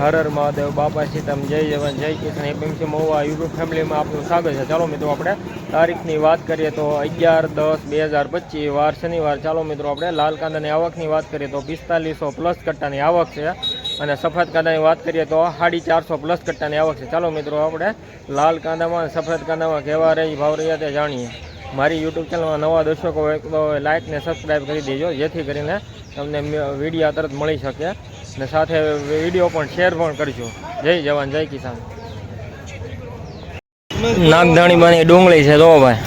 હર હર મહાદેવ, બાપા સીતામ જય જવાન, જય કિશન એપીએમસી મોવા યુટ્યુબ ફેમિલીમાં આપનું સ્વાગત છે. ચાલો મિત્રો, આપણે તારીખની વાત કરીએ તો અગિયાર દસ બે હજાર પચીસ, વાર શનિવાર. ચાલો મિત્રો, આપણે લાલ કાંદાની આવકની વાત કરીએ તો પિસ્તાલીસો પ્લસ કટ્ટાની આવક છે અને સફેદ કાંદાની વાત કરીએ તો સાડી ચારસો પ્લસ કટ્ટાની આવક છે. ચાલો મિત્રો, આપણે લાલ કાંદામાં અને સફેદ કાંદામાં કેવા રહી ભાવ રહ્યા તે જાણીએ. મારી યુટ્યુબ ચેનલમાં નવા દર્શકો લાઇક ને સબસ્ક્રાઈબ કરી દેજો, જેથી કરીને તમને વીડિયો તરત મળી શકે. અને સાથે વીડિયો પણ શેર પણ કરજો જય જવાન, જય કિસાન. નાગધાણી બની ડુંગળી છે, જો ભાઈ.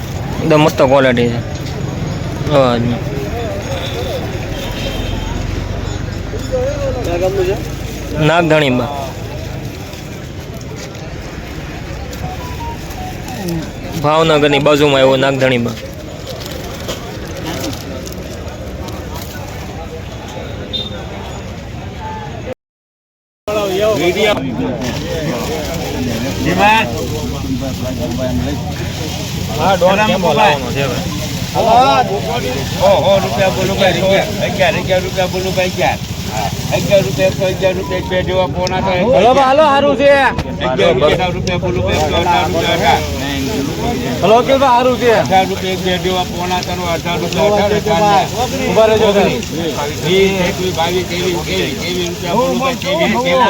એકદમ મસ્ત ક્વોલિટી છે. નાગધાણી બા ભાવનગરની બાજુમાં એવો નાગધણી હા દોઢ ટેમ્પો લાવવાનો છે હવે. રૂપિયા બોલું ભાઈ રૂપિયા. અગિયાર અગિયાર રૂપિયા બોલું ભાઈ અગિયાર. અગિયાર રૂપિયા એકસો અગિયાર રૂપિયા બે જેવા પોણા તો હલો હાલો સારું છે. અગિયાર રૂપિયા બોલું ભાઈ હલો કે સારું છે અઢાર રૂપિયા એક બે પોણા તનો અઢાર રૂપિયા ઊભા રહેજો બાવીસ કેવી કેવી કેવી રૂપિયા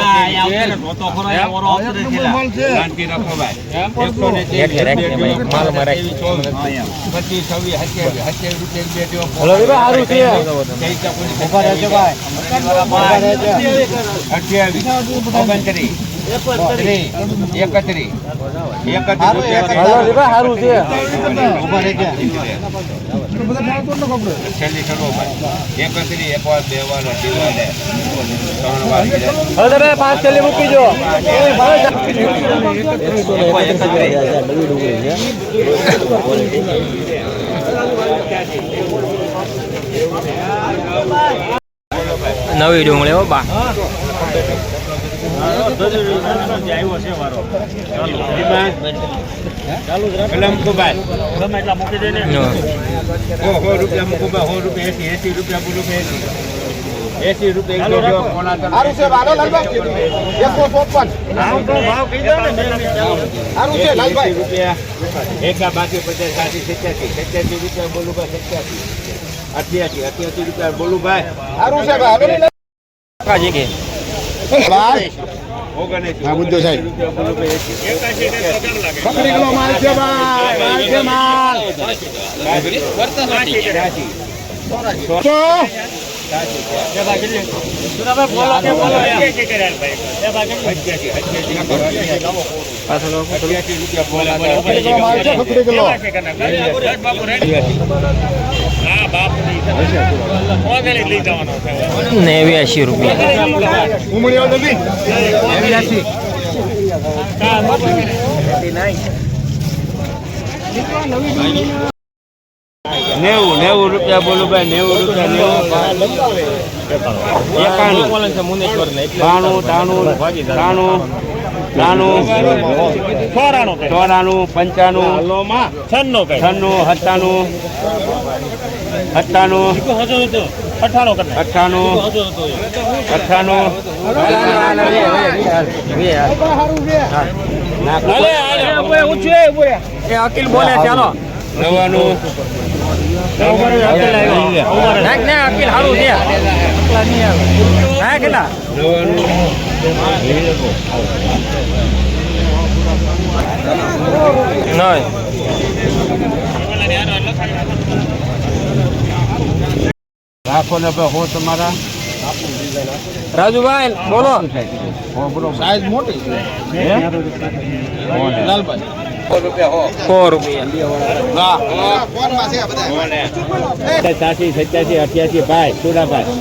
અઠ્યાવીસ બે હલો કે છે ઊભા રહેજો ભાઈ અઠ્યાવીસ ઓગણત્રીસ ત્રીસ એકત્રીસ એકત્રીસ હલો કે સારું છે. છેલ્લી કરો ભાઈ એકત્રીસ એક વાર બે વાર અઢી વાર ત્રણ વાર લે. તમે પાંચ થેલી મૂકી જો નવી ડુંગળી હો બા પેલા મુકુભાઈ. હો, હો રૂપિયા મુકુભાઈ, હો રૂપિયા એસી, રૂપિયા એક બાકી પચાસ, સાઠી, સિત્યાસી. સત્યાસી રૂપિયા બોલું ભાઈ, સત્યાસી અઠ્યાસી, અઠ્યાસી રૂપિયા બોલું ભાઈ. કાજી કે ઓગણએંસી. હા, બુદ્ધો સાહેબ. પકડી ગયો માલ છે ભાઈ માલ છે માલ. પકડી ગયો માલ છે પકડી ગયો નેવ્યાસી રૂપિયા. નેવું નેવું રૂપિયા બોલું ભાઈ નેવું રૂપિયા નેવું. એકાણું. બાણું ત્રાણું ત્રાણું ત્રાણું ચોરાણું પંચાણું છન્નું છન્નું સત્તાણું. અઠ્ઠાણું અઠ્ઠાણું એ અકીલ બોલે ચાલો નવાનું અકીલ સારું છે કેટલા નવાનું નહીં રાખો ને ભાઈ હો તમારા. રાજુભાઈ બોલો. સાઈઝ મોટી લાલભાઈ. સાસી સત્યાસી અઠ્યાસી ભાઈ સુરાભાઈ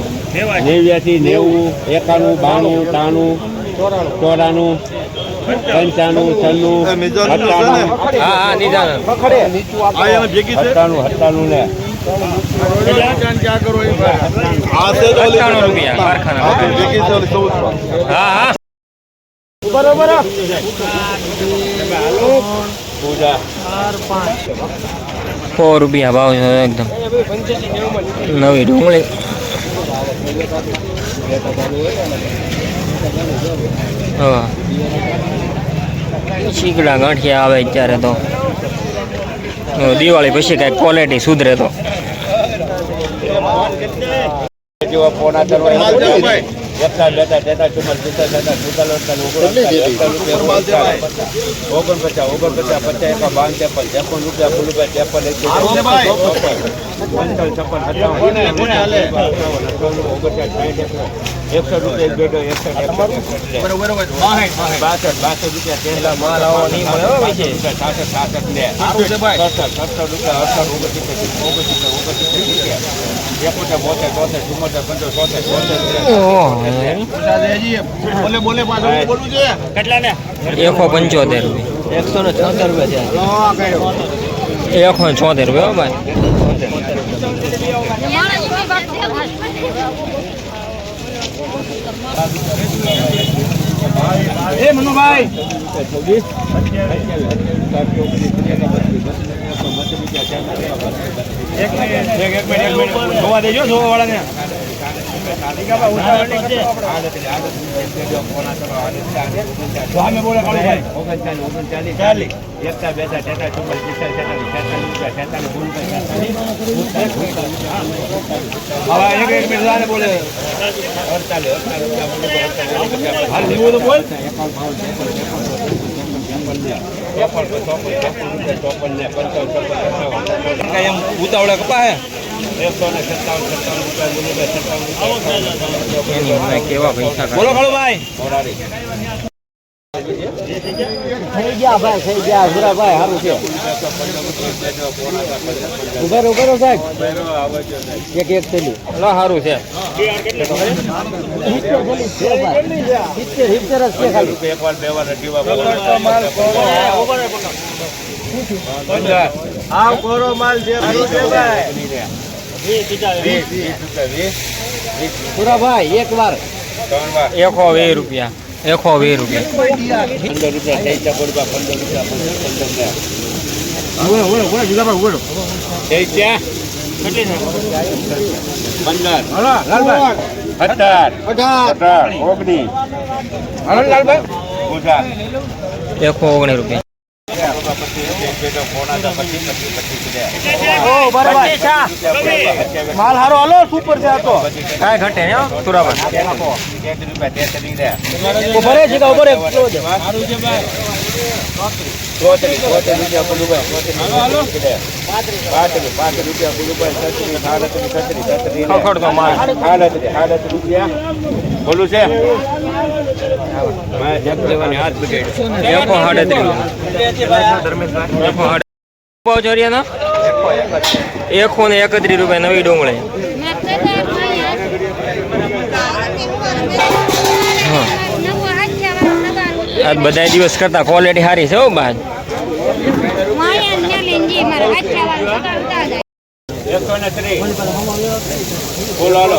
નેવ્યાસી નેવું એકાણું બાણું ત્રાણું ચોરાણું. પંચાણું છન્નું અઠાણું અઠાણું અઠ્ઠાણું ને. અઠ્ઠાણું રૂપિયા કારખાના. હા હા. પૂજા. સો રૂપિયા ભાવ એકદમ. નવી ડુંગળી. હા. શીકડા ગાંઠિયા આવે અત્યારે તો. દિવાળી પછી કાંઈક ક્વોલિટી સુધરે તો. જેવા પોણા કરવા એકતા બેઠા તેતા ચુમ્મર પિત્તર તેતા સુતાલો ઓગણપચાસ ઓગણપચાસ ઓગણપચાસ પચાસ એકા બાવન ત્રેપન ત્રેપન રૂપિયા ફૂલ રૂપિયા ત્રેપન એક પંચાવન છપ્પન એકસો રૂપિયા એક બેડો એકસો બાસઠ બાસઠ. રૂપિયા તેર માલ. સાસઠ સાસઠ ને સત્તર સત્તર રૂપિયા અઠાર ઓગણસિત્તેર ઓગણસિત્તેર ઓગણસિત્તેર રૂપિયા. એકોતેર બોતેર તોતેર ચુમ્મોતેર પંચોતેર સોતેર સોતેર એકસો પંચોતેર રૂપિયા. એકસો ને છોતેર રૂપિયા એકસો છોતેર રૂપિયા હો ભાઈ. એ મનુભાઈ. જોવા દેજો જોવા વાળાને સામે બોલે કાળુભાઈ ચાલી એકતા બેતા તેતાલીસ રૂપિયા તેતાલીસ ફૂલ હવે એક એક મિનિટ બોલે અડતાલીસ અડતાલીસ રૂપિયા હાલ જીવો તો બોલ કઈ એમ ઉતાવળે કપા બોલું બોલો ભાઈ. થઈ ગયા ભાઈ થઈ ગયા સુરાભાઈ સારું છે. ઉભેરો ઉભેરો સાહેબ એક એક થેલી લો સારું છે સિત્તેર ભાઈ. સિત્તેર જ છે ખાલી એક વાર બે વાર અઢી આવ કોરો માલ છે સુરાભાઈ એક વાર. એકસો વીસ રૂપિયા એકસો વીસ રૂપિયા. પંદર રૂપિયા પંદર રૂપિયા પંદર હાલો એકસો ઓગણીસ રૂપિયા. માલ હારો હાલો સુપર છે તો. કાંઈ ઘટે ને હો, સુરાભાઈ ઉભરે છે કે ઉભરે ખખડતો માલ. બોલું છે? જગદેવાની હાથ બ્રિગેડ એકસો સાડત્રીસ એકસો ને? એકત્રીસ રૂપિયા નવી ડુંગળી. આજ બધા દિવસ કરતા ક્વોલિટી સારી છે હો બાદ એકસો ને ત્રીસ. બોલો હાલો.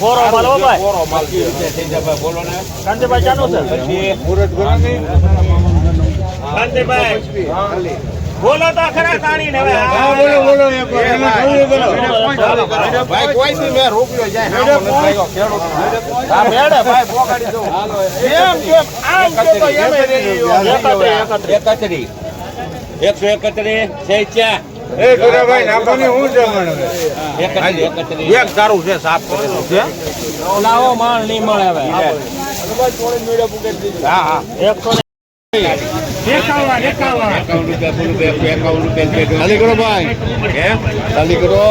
અગિયાર માલ બાર ભાઈ. ગોરો માલ સત્તર અઢાર ઓગણીસ ઓગણીસ વીસ આમ મુરત સારું ને છે બોલું બોલો બોલો આ એને હું બોલો બોલો. એક વાર બોલો. ભાઈ કોઈ થી મે રોક્યો જાય હા. મેડે ભાઈ પોગાડી દો. એમ કેમ આમ તો એમ એકત્રી ગયો. એકત્રીસ એકસો એકત્રીસ છે ચા એકત્રીસ એકત્રીસ એક સારું છે સાફ કરેલું છે. લાવો માણ નહીં મળે હવે. હા હા. એકાવન એકાવન રૂપિયા એકાવન રૂપિયા. ખાલી કરો ભાઈ. હે? ખાલી કરો.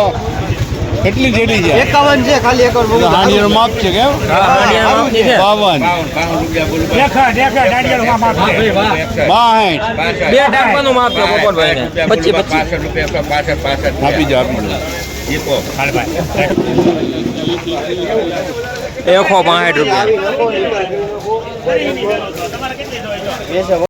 કેટલી જેડી છે એકાવન છે ખાલી એક વાર હાંડીનો માપ છે કેમ હાંડિયાનો માપ છે. બાવન બાવન. બાવન રૂપિયા બોલું દેખા દેખા દાડિયાનું માપ છે બાસઠ બાસઠ. બે ઢાંકવાનું માપ છે પચીસ પચીસ. પાસઠ રૂપિયા પાસઠ પાસઠ આપી જા આપી જાઓ ઈકો. એકસો પાંસઠ રૂપિયા.